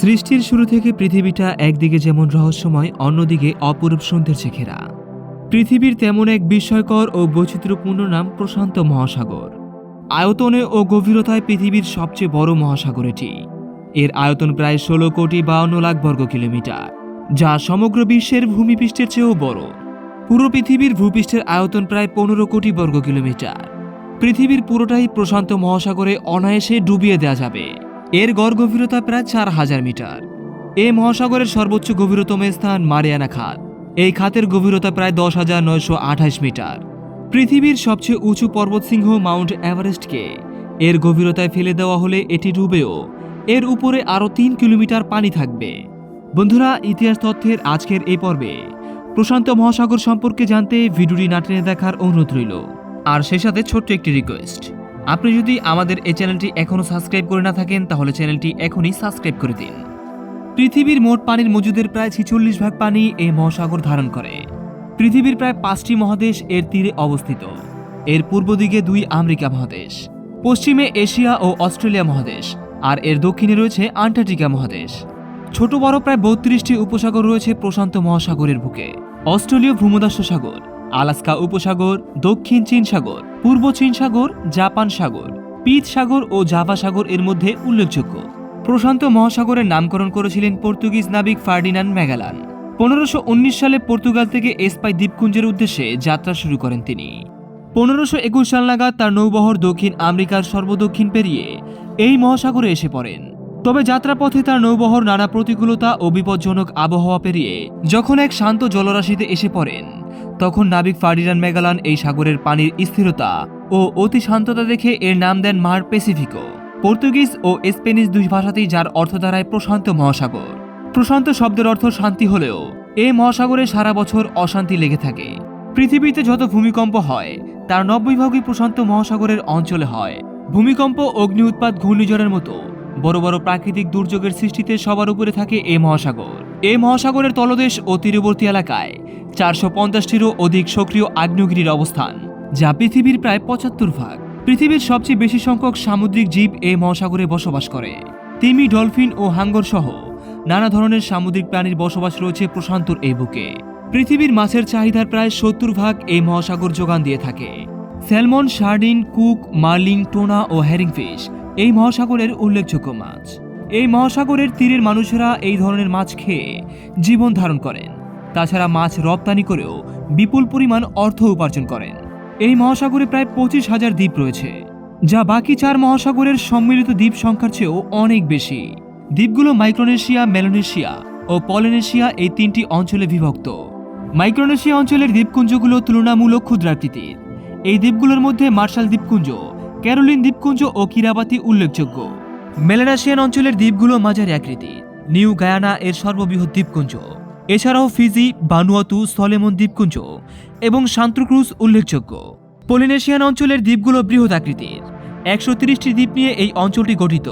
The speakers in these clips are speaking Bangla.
সৃষ্টির শুরু থেকে পৃথিবীটা একদিকে যেমন রহস্যময়, অন্যদিকে অপরূপ সৌন্দর্যে ঘেরা পৃথিবীর তেমন এক বিস্ময়কর ও বৈচিত্র্যপূর্ণ নাম প্রশান্ত মহাসাগর। আয়তনে ও গভীরতায় পৃথিবীর সবচেয়ে বড় মহাসাগর এটি। এর আয়তন প্রায় ষোলো কোটি বাউন্ন লাখ বর্গ কিলোমিটার, যা সমগ্র বিশ্বের ভূমিপৃষ্ঠের চেয়েও বড়। পুরো পৃথিবীর ভূপৃষ্ঠের আয়তন প্রায় পনেরো কোটি বর্গ কিলোমিটার। পৃথিবীর পুরোটাই প্রশান্ত মহাসাগরে অনায়াসে ডুবিয়ে দেওয়া যাবে। এর গড় গভীরতা প্রায় চার হাজার মিটার। এই মহাসাগরের সর্বোচ্চ গভীরতম স্থান মারিয়ানা খাত এই খাতের গভীরতা প্রায় দশ হাজার নয়শো আঠাশ মিটার। পৃথিবীর সবচেয়ে উঁচু পর্বতশৃঙ্গ মাউন্ট এভারেস্টকে এর গভীরতায় ফেলে দেওয়া হলে এটি ডুবেও এর উপরে আরও তিন কিলোমিটার পানি থাকবে। বন্ধুরা, ইতিহাস তথ্যের আজকের এই পর্বে প্রশান্ত মহাসাগর সম্পর্কে জানতে ভিডিওটি না টেনে দেখার অনুরোধ রইল। আর সেই সাথে ছোট্ট একটি রিকোয়েস্ট আপনি যদি আমাদের এই চ্যানেলটি এখনও সাবস্ক্রাইব করে না থাকেন, তাহলে চ্যানেলটি এখনই সাবস্ক্রাইব করে দিন। পৃথিবীর মোট পানির মজুদের প্রায় ছিচল্লিশ ভাগ পানি এই মহাসাগর ধারণ করে। পৃথিবীর প্রায় পাঁচটি মহাদেশ এর তীরে অবস্থিত। এর পূর্ব দিকে দুই আমেরিকা মহাদেশ, পশ্চিমে এশিয়া ও অস্ট্রেলিয়া মহাদেশ, আর এর দক্ষিণে রয়েছে আন্টার্কটিকা মহাদেশ। ছোট বড় প্রায় বত্রিশটি উপসাগর রয়েছে প্রশান্ত মহাসাগরের বুকে। অস্ট্রেলীয় ভূমধ্য সাগর আলাস্কা উপসাগর, দক্ষিণ চীন সাগর পূর্ব চীন সাগর, জাপান সাগর, পিত সাগর ও জাভা সাগর এর মধ্যে উল্লেখযোগ্য। প্রশান্ত মহাসাগরের নামকরণ করেছিলেন পর্তুগিজ নাবিক ফার্ডিনান্ড ম্যাগালান। পনেরোশো সালে পর্তুগাল থেকে এসপাই দ্বীপপুঞ্জের উদ্দেশ্যে যাত্রা শুরু করেন তিনি। পনেরোশো একুশ সাল নাগাদ তার নৌবহর দক্ষিণ আমেরিকার সর্বদক্ষিণ পেরিয়ে এই মহাসাগরে এসে পড়েন। তবে যাত্রাপথে তার নৌবহর নানা প্রতিকূলতা ও বিপজ্জনক আবহাওয়া পেরিয়ে যখন এক শান্ত জলরাশিতে এসে পড়েন, তখন নাবিক ফার্ডিনান্ড মেগালান এই সাগরের পানির স্থিরতা ও অতি শান্ততা দেখে এর নাম দেন মার পেসিফিকো। পর্তুগিজ ও স্পেনিশ দুই ভাষাতেই যার অর্থ দাঁড়ায় প্রশান্ত মহাসাগর। প্রশান্ত শব্দের অর্থ শান্তি হলেও এই মহাসাগরে সারা বছর অশান্তি লেগে থাকে। পৃথিবীতে যত ভূমিকম্প হয়, তার নব্বই ভাগই প্রশান্ত মহাসাগরের অঞ্চলে হয়। ভূমিকম্প অগ্নি উৎপাত ঘূর্ণিঝড়ের মতো বড় বড় প্রাকৃতিক দুর্যোগের সৃষ্টিতে সবার উপরে থাকে এই মহাসাগর। এই মহাসাগরের তলদেশ ও তীরবর্তী এলাকায় চারশো পঞ্চাশটিরও অধিক সক্রিয় আগ্নেয়গিরির অবস্থান, যা পৃথিবীর প্রায় পঁচাত্তর ভাগ। পৃথিবীর সবচেয়ে বেশি সংখ্যক সামুদ্রিক জীব এই মহাসাগরে বসবাস করে। তিমি, ডলফিন ও হাঙ্গর সহ নানা ধরনের সামুদ্রিক প্রাণীর বসবাস রয়েছে প্রশান্তর এই বুকে। পৃথিবীর মাছের চাহিদার প্রায় সত্তর ভাগ এই মহাসাগর যোগান দিয়ে থাকে। স্যালমন, সার্ডিন, কুক, মার্লিং, টোনা ও হ্যারিং ফিশ এই মহাসাগরের উল্লেখযোগ্য মাছ। এই মহাসাগরের তীরের মানুষেরা এই ধরনের মাছ খেয়ে জীবন ধারণ করেন। তাছাড়া মাছ রপ্তানি করেও বিপুল পরিমাণ অর্থ উপার্জন করেন। এই মহাসাগরে প্রায় পঁচিশ হাজার দ্বীপ রয়েছে, যা বাকি চার মহাসাগরের সম্মিলিত দ্বীপ সংখ্যার চেয়েও অনেক বেশি। দ্বীপগুলো মাইক্রোনেশিয়া, মেলোনেশিয়া ও পলিনেশিয়া এই তিনটি অঞ্চলে বিভক্ত। মাইক্রোনেশিয়া অঞ্চলের দ্বীপপুঞ্জগুলো তুলনামূলক ক্ষুদ্রাকৃতির। এই দ্বীপগুলোর মধ্যে মার্শাল দ্বীপপুঞ্জ ক্যারোলিন দ্বীপপুঞ্জ ও কিরাবাতি উল্লেখযোগ্য। মেলানাশিয়ান অঞ্চলের দ্বীপগুলো মাঝারি আকৃতি নিউ গায়ানা এর সর্ববৃহৎ দ্বীপপুঞ্জ। এছাড়াও ফিজি, বানুয়াতু, সলেমন দ্বীপপুঞ্জ এবং সান্ত্রক্রুজ উল্লেখযোগ্য। পলিনেশিয়ান অঞ্চলের দ্বীপগুলো বৃহৎ আকৃতির। একশো তিরিশটি দ্বীপ নিয়ে এই অঞ্চলটি গঠিত,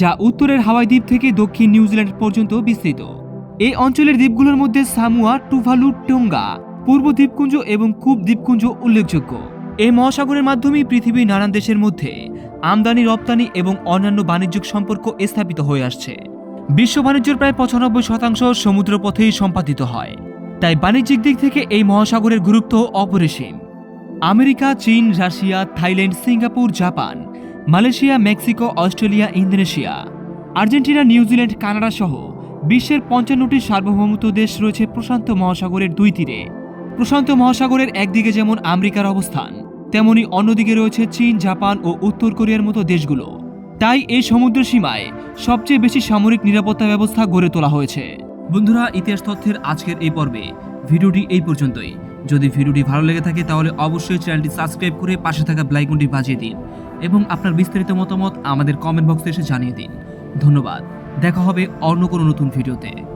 যা উত্তরের হাওয়াই দ্বীপ থেকে দক্ষিণ নিউজিল্যান্ড পর্যন্ত বিস্তৃত। এই অঞ্চলের দ্বীপগুলোর মধ্যে সামুয়া, টুভালু, টোঙ্গা, পূর্ব দ্বীপপুঞ্জ এবং কুব দ্বীপপুঞ্জ উল্লেখযোগ্য। এই মহাসাগরের মাধ্যমেই পৃথিবীর নানান দেশের মধ্যে আমদানি, রপ্তানি এবং অন্যান্য বাণিজ্যিক সম্পর্ক স্থাপিত হয়ে আসছে। বিশ্ব বাণিজ্যের প্রায় পঁচানব্বই শতাংশ সমুদ্রপথেই সম্পাদিত হয়। তাই বাণিজ্যিক দিক থেকে এই মহাসাগরের গুরুত্ব অপরিসীম। আমেরিকা, চীন, Russia, Thailand, Singapore, Japan, Malaysia, Mexico, Australia, Indonesia, Argentina, New Zealand, Canada সহ বিশ্বের পঞ্চান্নটি সার্বভৌমত্ব দেশ রয়েছে প্রশান্ত মহাসাগরের দুই তীরে। প্রশান্ত মহাসাগরের একদিকে যেমন আমেরিকার অবস্থান তেমনি অন্যদিকে রয়েছে চীন, জাপান ও উত্তর কোরিয়ার মতো দেশগুলো। তাই এই সমুদ্র সীমায় সবচেয়ে বেশি সামরিক নিরাপত্তা ব্যবস্থা গড়ে তোলা হয়েছে। বন্ধুরা, ইতিহাস তথ্যের আজকের এই পর্বে ভিডিওটি এই পর্যন্তই। যদি ভিডিওটি ভালো লেগে থাকে, তাহলে অবশ্যই চ্যানেলটি সাবস্ক্রাইব করে পাশে থাকা ব্লাইকনটি বাজিয়ে দিন এবং আপনার বিস্তারিত মতামত আমাদের কমেন্ট বক্সে এসে জানিয়ে দিন। ধন্যবাদ। দেখা হবে অন্য কোনো নতুন ভিডিওতে।